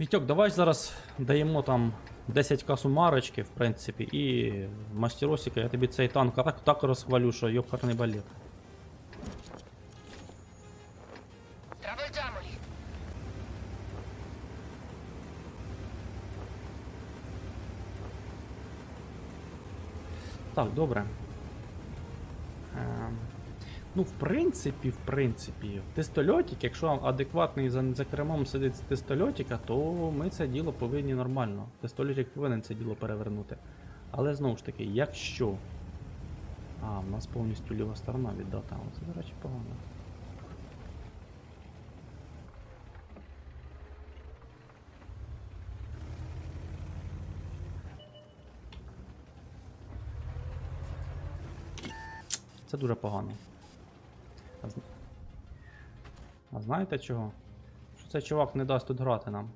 Вітьок, давай зараз даємо там 10к сумарочки, в принципі, і мастеросика, я тобі цей танк так, так розхвалю, що йопарний балет. Так, добре. Ну, в принципі, в принципі, тестольотик, якщо адекватний за, за кермом сидить тестольотика, то ми це діло повинні нормально. Тестольотик повинен це діло перевернути. Але знову ж таки, якщо. А, в нас повністю ліва сторона віддата. але Це, до речі, погано. Це дуже погано. А, знаєте чого? Що цей чувак не дасть тут грати нам.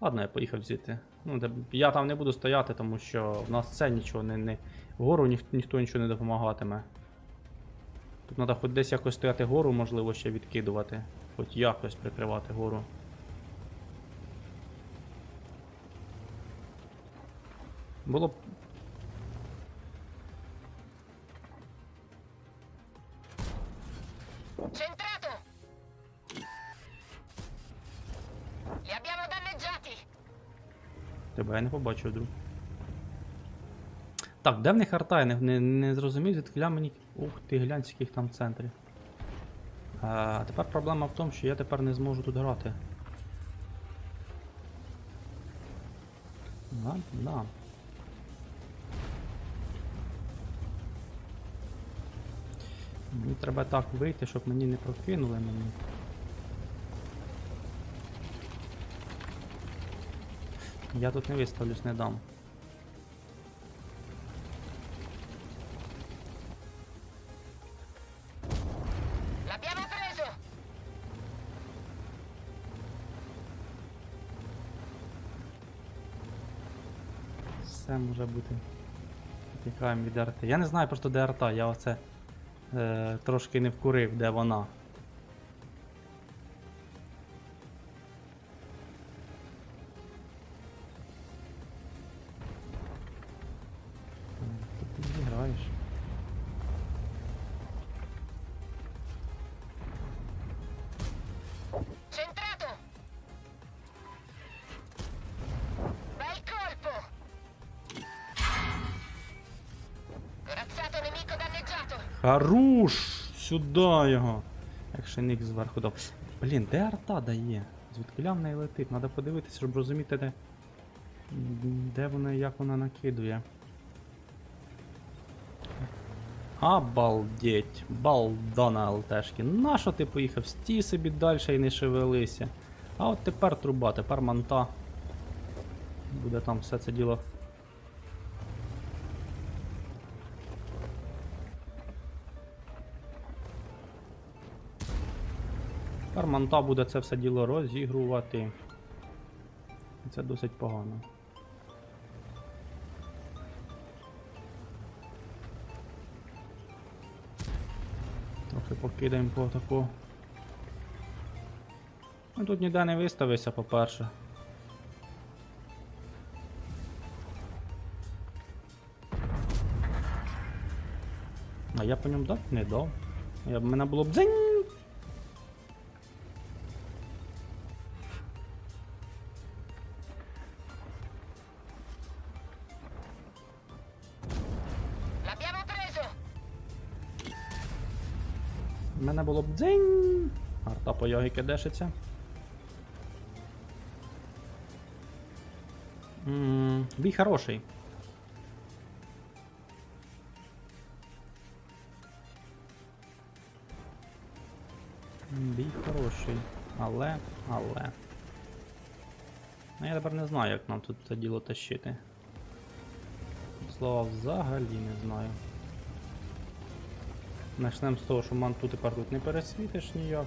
Ладно, я поїхав звідти. Ну, я там не буду стояти, тому що в нас це нічого не. не... Гору ніх, ніхто нічого не допомагатиме. Тут треба хоч десь якось стояти гору, можливо, ще відкидувати. Хоч якось прикривати гору. Було б Centrato! Li abbiamo danneggiati! Тебе я не побачив, друг. Так, де в них арта? Я не, не, не зрозумів, звідки мені. Ух ти, глянь, скільки там в центрі. А тепер проблема в тому, що я тепер не зможу тут грати. Да, да. Мені треба так вийти, щоб мені не прокинули мені. Я тут не виставлюсь, не дам. Все може бути. Тікаємо від арти. Я не знаю просто де арта, я оце е, трошки не вкурив, де вона. Сюди його! Екшеник зверху дав. Блін, де арта дає? Звідки в неї летить? Треба подивитися, щоб розуміти, де. Де вона і як вона накидує. Обалдеть, балдона ЛТшки. Нащо ти поїхав? Стій собі далі і не шевелися. А от тепер труба, тепер манта. Буде там все це діло. Тепер манта буде це все діло розігрувати. І Це досить погано. Трохи покидаємо по таку. Ну тут ніде не виставився, по-перше. А я по ньому дав? Не дав. Я б мене було б дзинь! Арта по йогі кидешиться. М, Бій хороший. Бій хороший. Але, але. Ну я тепер не знаю, як нам тут це діло тащити. Слова взагалі не знаю. Начнемо з того, що манту тепер тут не пересвітиш ніяк.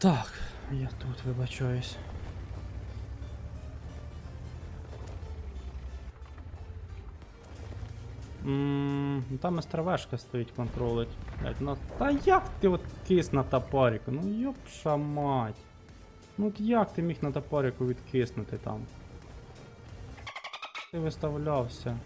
Так, я тут вибачаюсь. Ммм, ну там СТРВшка стоїть контролить. Блять, нас... Та як ти от кис на топарику? Ну йопша мать. Ну от як ти міг на топарику відкиснути там? Ти виставлявся.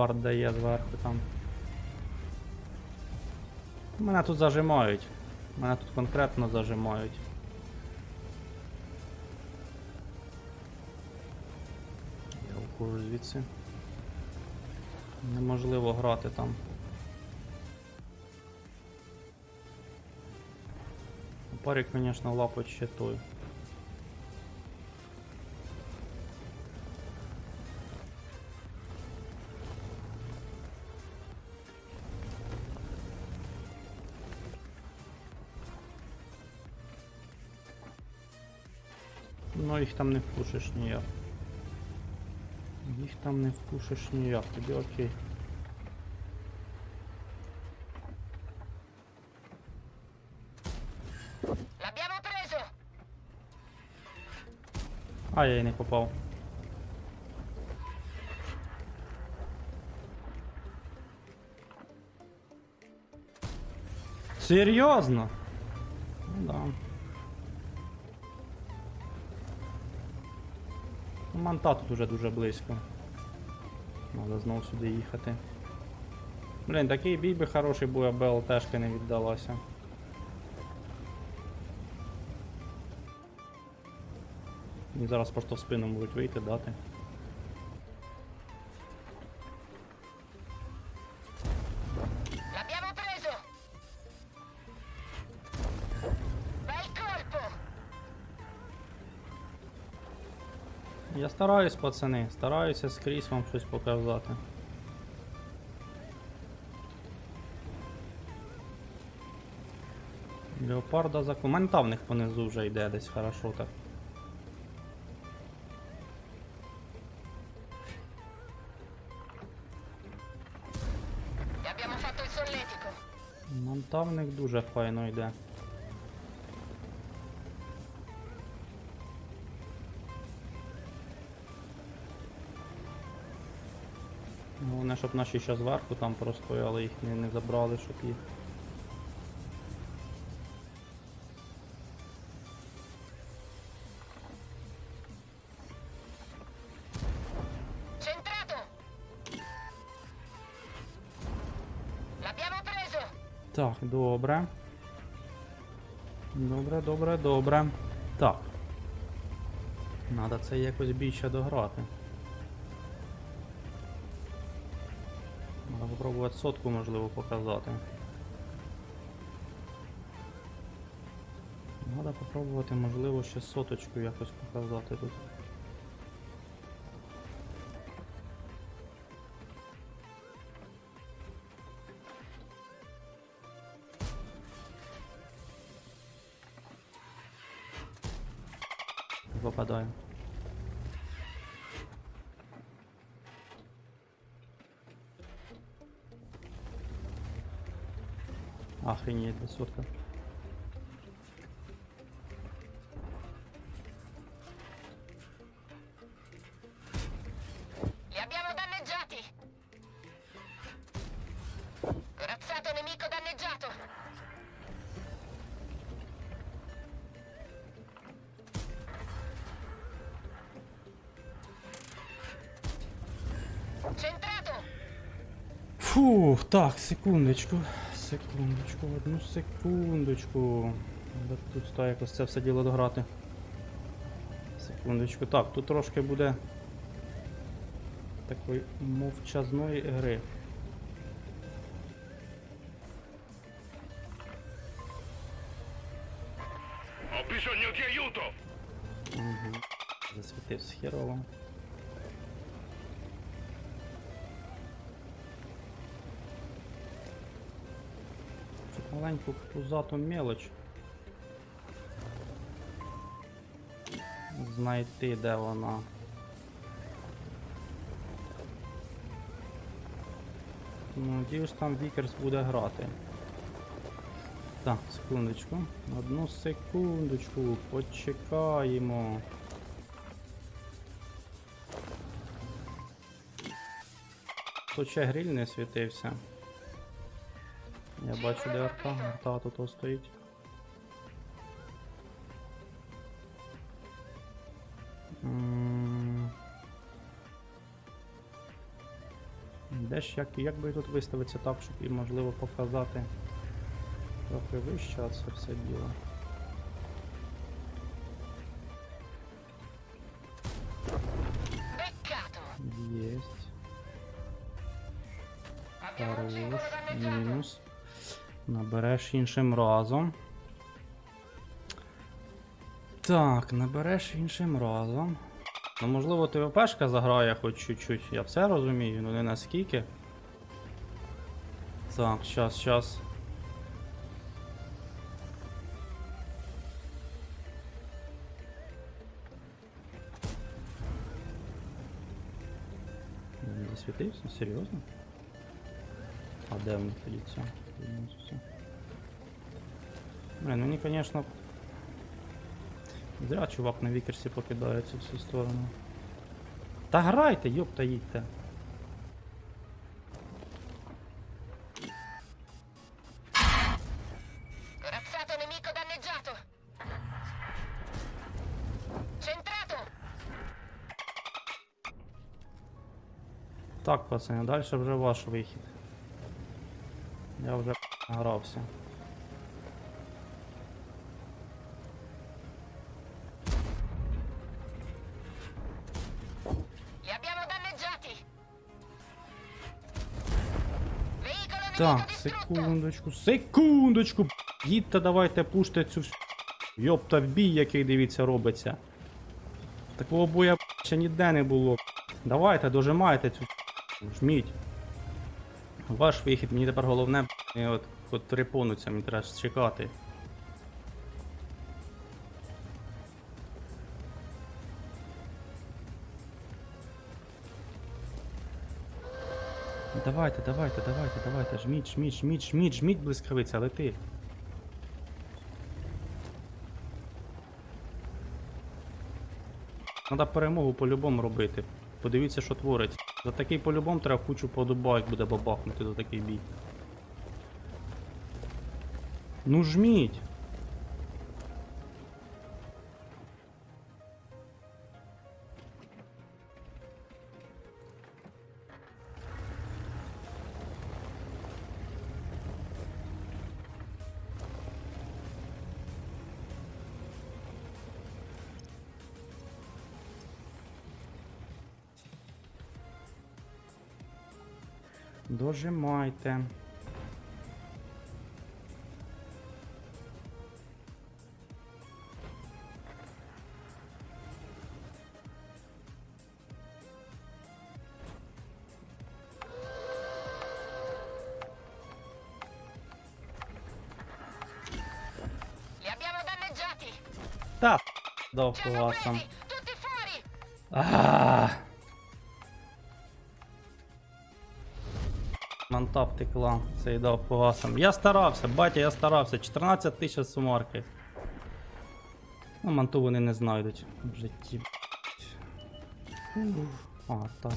Леопард дає зверху там. Мене тут зажимають. Мене тут конкретно зажимають. Я ухожу звідси. Неможливо грати там. Парик, звісно, лапоть ще той. Ну їх там не впушиш ніяк. Їх там не впушиш ніяк, тобі окей. А, я й не попав. Серйозно? Ну да. Манта тут уже дуже близько. Треба знову сюди їхати. Блін, такий бій би хороший був, аби ЛТшка не віддалася. Зараз просто в спину можуть вийти, дати. Я стараюсь, пацани, стараюся скрізь вам щось показати. Леопарда за комента в них понизу вже йде десь хорошо так. Них дуже файно йде. Головне, щоб наші ще зверху там простояли, їх не, не забрали, щоб їх. Так, добре. Добре, добре, добре. Так. Надо це якось більше дограти. Надо попробувати сотку, можливо, показати. Надо попробувати, можливо, ще соточку якось показати тут. Попадаю. Охренеть, высотка. Li abbiamo danneggiati! Corazzato nemico danneggiato! Centrato! Фух, так, секундочку. Секундочку, одну секундочку. Треба тут ста якось це все діло дограти. Секундочку. Так, тут трошки буде такої мовчазної гри. Угу. Засвітився херово. Маленьку пузату мелоч. Знайти, де вона. Ну, надіюсь, там Вікерс буде грати. Так, секундочку. Одну секундочку, почекаємо. Тут ще гриль не світився. Я бачу, де арта. Арта тут стоїть. Де ж як, як би тут виставитися так, щоб і можливо показати трохи вище це все діло. Набереш іншим разом. Так, набереш іншим разом. Ну, можливо, ТВПшка заграє хоч чуть-чуть. Я все розумію, ну не наскільки. Так, щас, щас. Він Засвітився? Серйозно? А де в них тоді це? Все. Блин, мені, конечно... Зря чувак на вікерсі покидає цю всю сторону. Та грайте, йопта їдьте. Так, пацани, далі вже ваш вихід. Я вже грався. Li abbiamo danneggiati. Veicolo nemico Так, секундочку, секундочку! Їдьте, давайте пуште цю всю. Йопта в бій, який дивіться робиться. Такого боя ще ніде не було. Давайте, дожимайте цю жміть. Ваш вихід, мені тепер головне і от, от трипонуться, мені треба чекати. Давайте, давайте, давайте, давайте, жміть, жміть, жміть, жміть, жміть, блискавиця, лети. Треба перемогу по-любому робити. Подивіться, що твориться. За такий по-любому треба кучу подобайк буде бабахнути за такий бій. Ну жміть! Дожимайте. Дав. А. Манта втекла, цей дав по. Я старався, батя, я старався. 14 тисяч сумарки. Ну, манту вони не знайдуть в житті. А, так.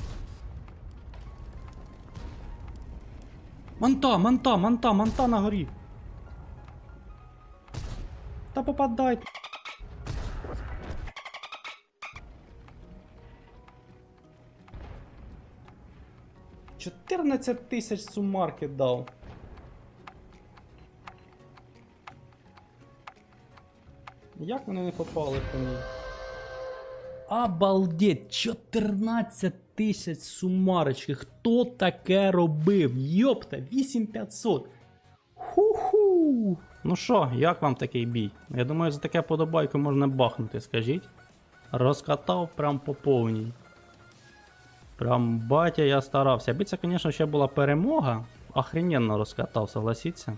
Манта, манта, манта, манта на горі. Та попадайте. Чотирнадцять тисяч сумарки дав. Як вони не попали по ній? Обалдеть! 14 тисяч сумарочки. Хто таке робив? Йопта, 8500. Ху-ху. Ну що, як вам такий бій? Я думаю, за таке подобайку можна бахнути, скажіть. Розкатав прям по повній. Прям батя я старався. Аби це, звісно, ще була перемога. Охрененно розкатав, согласіться.